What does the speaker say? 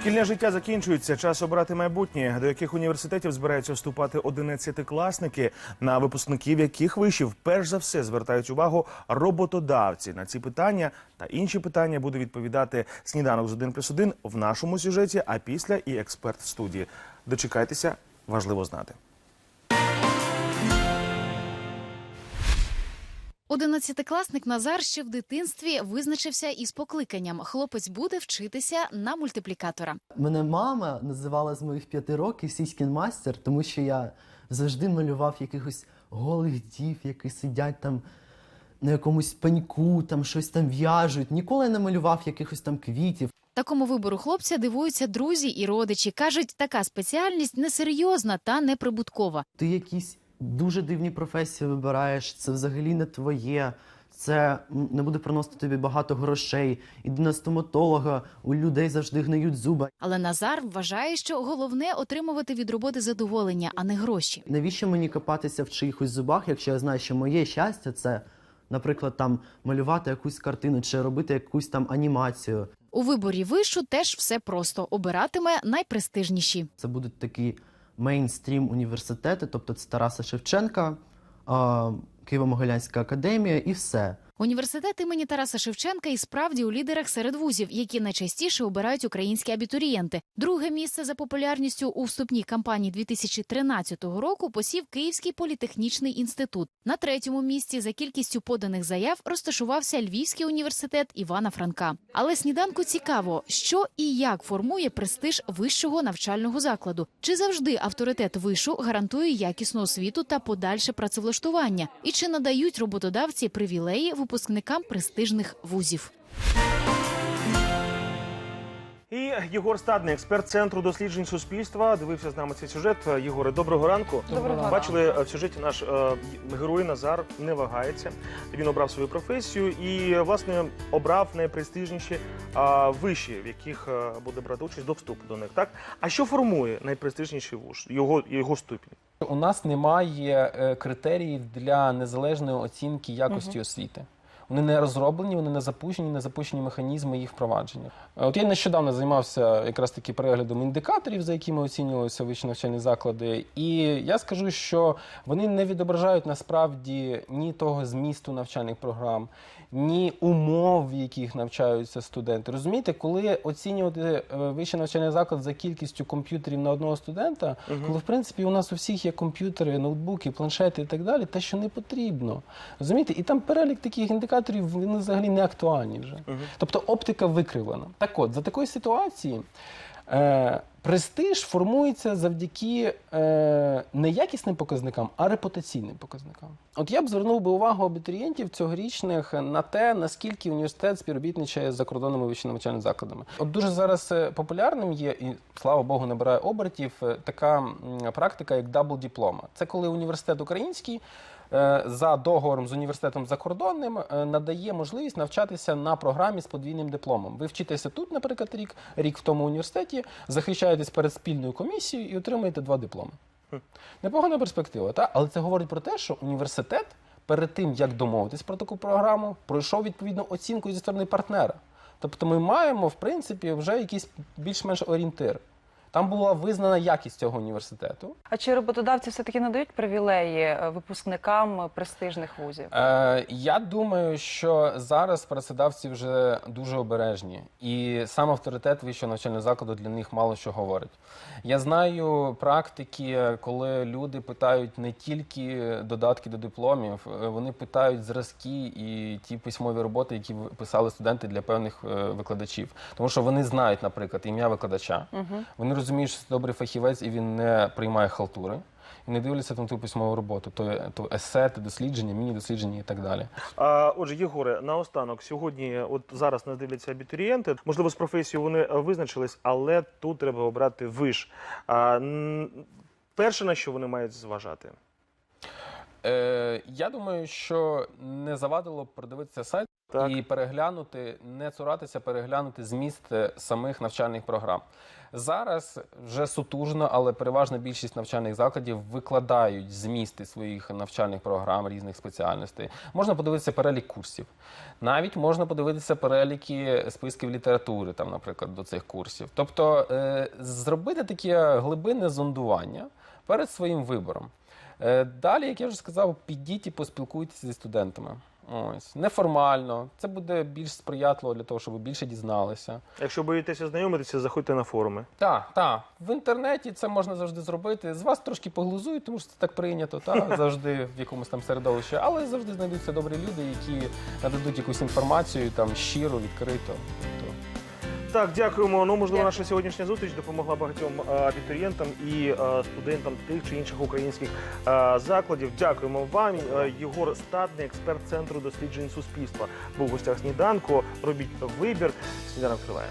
Шкільне життя закінчується. Час обрати майбутнє. До яких університетів збираються вступати одинадцятикласники, на випускників яких вишів перш за все звертають увагу роботодавці. На ці питання та інші питання буде відповідати сніданок з 1 плюс 1 в нашому сюжеті. А після і експерт студії. Дочекайтеся, важливо знати. Одинадцятикласник Назар ще в дитинстві визначився із покликанням. Хлопець буде вчитися на мультиплікатора. Мене мама називала з моїх п'яти років сіськін мастер, тому що я завжди малював якихось голих дів, які сидять там на якомусь пеньку, там щось там в'яжуть. Ніколи не малював якихось там квітів. Такому вибору хлопця дивуються друзі і родичі. кажуть, така спеціальність несерйозна та неприбуткова. Ти якісь дуже дивні професії вибираєш, це взагалі не твоє. Це не буде приносити тобі багато грошей. Іди на стоматолога, у людей завжди гниють зуби. Але Назар вважає, що головне отримувати від роботи задоволення, а не гроші. Навіщо мені копатися в чиїхось зубах, якщо я знаю, що моє щастя це, наприклад, там малювати якусь картину чи робити якусь там анімацію. У виборі вишу теж все просто обиратиме найпрестижніші. Це будуть такі мейнстрім університети, тобто це Тараса Шевченка, Києво-Могилянська академія і все. Університет імені Тараса Шевченка і справді у лідерах серед вузів, які найчастіше обирають українські абітурієнти. Друге місце за популярністю у вступній кампанії 2013 року посів Київський політехнічний інститут. На третьому місці за кількістю поданих заяв розташувався Львівський університет Івана Франка. Але сніданку цікаво, що і як формує престиж вищого навчального закладу. Чи завжди авторитет вишу гарантує якісну освіту та подальше працевлаштування? І чи надають роботодавці привілеї випускникам престижних вузів? І Єгор Стадний, експерт центру досліджень суспільства, дивився з нами цей сюжет. Єгоре, доброго ранку. Доброго. Бачили е, в сюжеті наш е, герой Назар не вагається. Він обрав свою професію і власне обрав найпрестижніші е, виші, в яких е, буде брати участь до вступу до них. Так а що формує найпрестижніший вуш? Його його ступінь? У нас немає е, критеріїв для незалежної оцінки якості освіти. Вони не розроблені, вони не запущені, не запущені механізми їх впровадження. Е, От я нещодавно займався якраз таки переглядом індикаторів, за якими оцінювалися вищі навчальні заклади. І я скажу, що вони не відображають насправді ні того змісту навчальних програм, ні умов, в яких навчаються студенти. Розумієте, коли оцінювати е, вищий навчальний заклад за кількістю комп'ютерів на одного студента, коли в принципі у нас у всіх є комп'ютери, ноутбуки, планшети і так далі, те, що не потрібно. Розумієте, і там перелік таких індикаторів вони взагалі не актуальні вже. Тобто оптика викривлена. Так от, за такої ситуації. Е, престиж формується завдяки е, не якісним показникам, а репутаційним показникам. От я б звернув би увагу абітурієнтів цьогорічних на те, наскільки університет співробітничає з закордонними вищими навчальними закладами. От дуже зараз е, популярним є, і слава Богу, набирає обертів е, така практика, як дабл диплома. Це коли університет український за договором з університетом закордонним е, надає можливість навчатися на програмі з подвійним дипломом. Ви вчитеся тут, наприклад, рік, рік в тому університеті, захищаєтесь перед спільною комісією і отримуєте два дипломи. Непогана перспектива, та? але це говорить про те, що університет перед тим, як домовитись про таку програму, пройшов відповідну оцінку зі сторони партнера. Тобто ми маємо, в принципі, вже якийсь більш-менш орієнтир. Там була визнана якість цього університету. А чи роботодавці все-таки надають привілеї е, випускникам престижних вузів? Е, я думаю, що зараз працедавці вже дуже обережні, і сам авторитет вищого навчального закладу для них мало що говорить. Я знаю практики, коли люди питають не тільки додатки до дипломів, е, вони питають зразки і ті письмові роботи, які писали студенти для певних е, викладачів. Тому що вони знають, наприклад, ім'я викладача. Вони розуміють, це добрий фахівець і він не приймає халтури. І не дивляться там ту письмову роботу, то, то есе, то дослідження, міні-дослідження і так далі. А, отже, Єгоре, наостанок, сьогодні, от зараз нас дивляться абітурієнти. Можливо, з професією вони визначились, але тут треба обрати виш. А, перше, на що вони мають зважати? Е, я думаю, що не завадило б продивитися сайт Так. і переглянути, не цуратися, переглянути зміст е, самих навчальних програм. Зараз вже сутужно, але переважна більшість навчальних закладів викладають змісти своїх навчальних програм різних спеціальностей. Можна подивитися перелік курсів. Навіть можна подивитися переліки списків літератури, там, наприклад, до цих курсів. Тобто е, зробити таке глибинне зондування перед своїм вибором. Е, Далі, як я вже сказав, підіть і поспілкуйтеся зі студентами. Ось неформально. Це буде більш сприятливо для того, щоб ви більше дізналися. Якщо боїтеся знайомитися, заходьте на форуми. Так, так. В інтернеті це можна завжди зробити. З вас трошки поглузують, тому що це так прийнято, та завжди в якомусь там середовищі, але завжди знайдуться добрі люди, які нададуть якусь інформацію там щиро, відкрито. Так, дякуємо. Ну, можливо, наша сьогоднішня зустріч допомогла багатьом е, абітурієнтам і е, студентам тих чи інших українських е, закладів. Дякуємо вам. Єгор Статний, експерт центру досліджень суспільства, був в гостях сніданку. Робіть вибір. Сніданок триває.